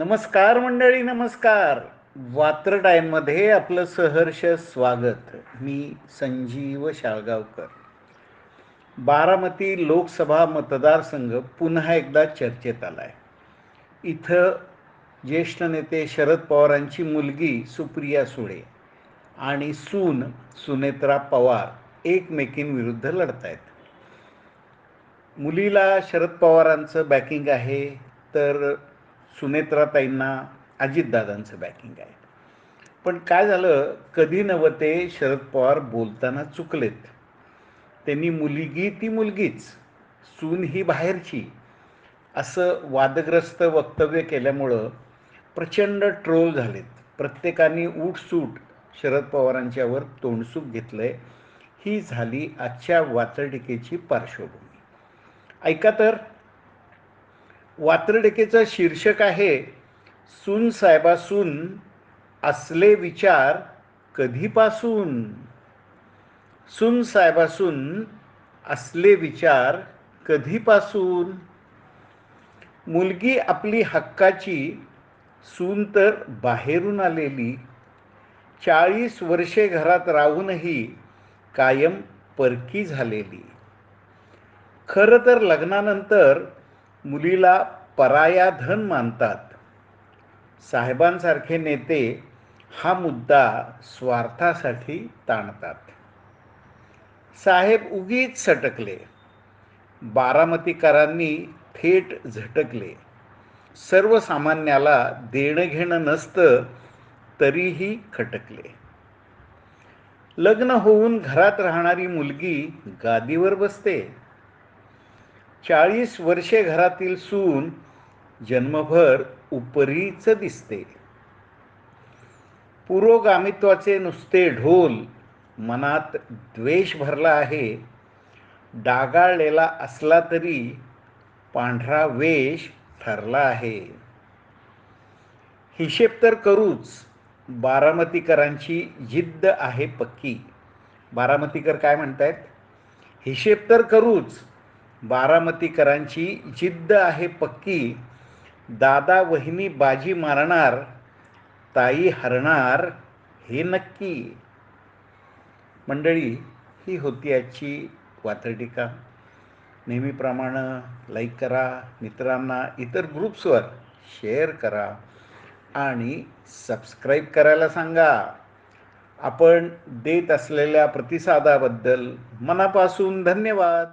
नमस्कार मंडळी नमस्कार. वात्र टाईममध्ये आपलं सहर्ष स्वागत. मी संजीव शाळगावकर. बारामती लोकसभा मतदारसंघ पुन्हा एकदा चर्चेत आला आहे इथं ज्येष्ठ नेते शरद पवारांची मुलगी सुप्रिया सुळे आणि सून सुनेत्रा पवार एकमेकींविरुद्ध लढत आहेत मुलीला शरद पवारांचं बॅकिंग आहे तर सुनेत्राताईंना अजितदादांचं बॅकिंग आहे. पण काय झालं कधी नव्हते शरद पवार बोलताना चुकलेत. त्यांनी मुलगी ती मुलगीच सून ही बाहेरची. असं वादग्रस्त वक्तव्य केल्यामुळं प्रचंड ट्रोल झालेत. प्रत्येकाने उठसूट शरद पवारांच्यावर तोंडसूक घेतलंय. ही झाली आजच्या वाचटिकेची पार्श्वभूमी. ऐका तर वात्रडेकेचं शीर्षक आहे सून साहेबासून असले विचार कधीपासून? सून साहेबासून असले विचार कधीपासून? मुलगी आपली हक्काची सून तर बाहेरून आलेली. चाळीस वर्षे घरात राहूनही कायम परकी झालेली. खरं तर लग्नानंतर मुलीला पराया धन मानतात. साहेबांसारखे नेते हा मुद्दा स्वार्थासाठी ताणतात. साहेब उगीच सटकले. बारामतीकरांनी थेट झटकले. सर्वसामान्याला देणं घेणं नसतं तरीही खटकले. लग्न होऊन घरात राहणारी मुलगी गादीवर बसते. चाळीस वर्षे घरातील सून जन्मभर उपरीच दिसते. पुरोगामित्वाचे नुसते ढोल मनात द्वेष भरला आहे. डागाळलेला असला तरी पांढरा वेश ठरला आहे. हिशेब तर करूच बारामतीकरांची जिद्द आहे पक्की. बारामतीकर काय म्हणतायत? हिशेब तर करूच बारामतीकरांची जिद्द आहे पक्की. दादा वहिनी बाजी मारणार ताई हरणार हे नक्की. मंडळी ही होती आजची वात्रटीका नेहमीप्रमाणे लाईक करा. मित्रांना इतर ग्रुप्सवर शेअर करा. आणि सबस्क्राईब करायला सांगा. आपण देत असलेल्या प्रतिसादाबद्दल मनापासून धन्यवाद.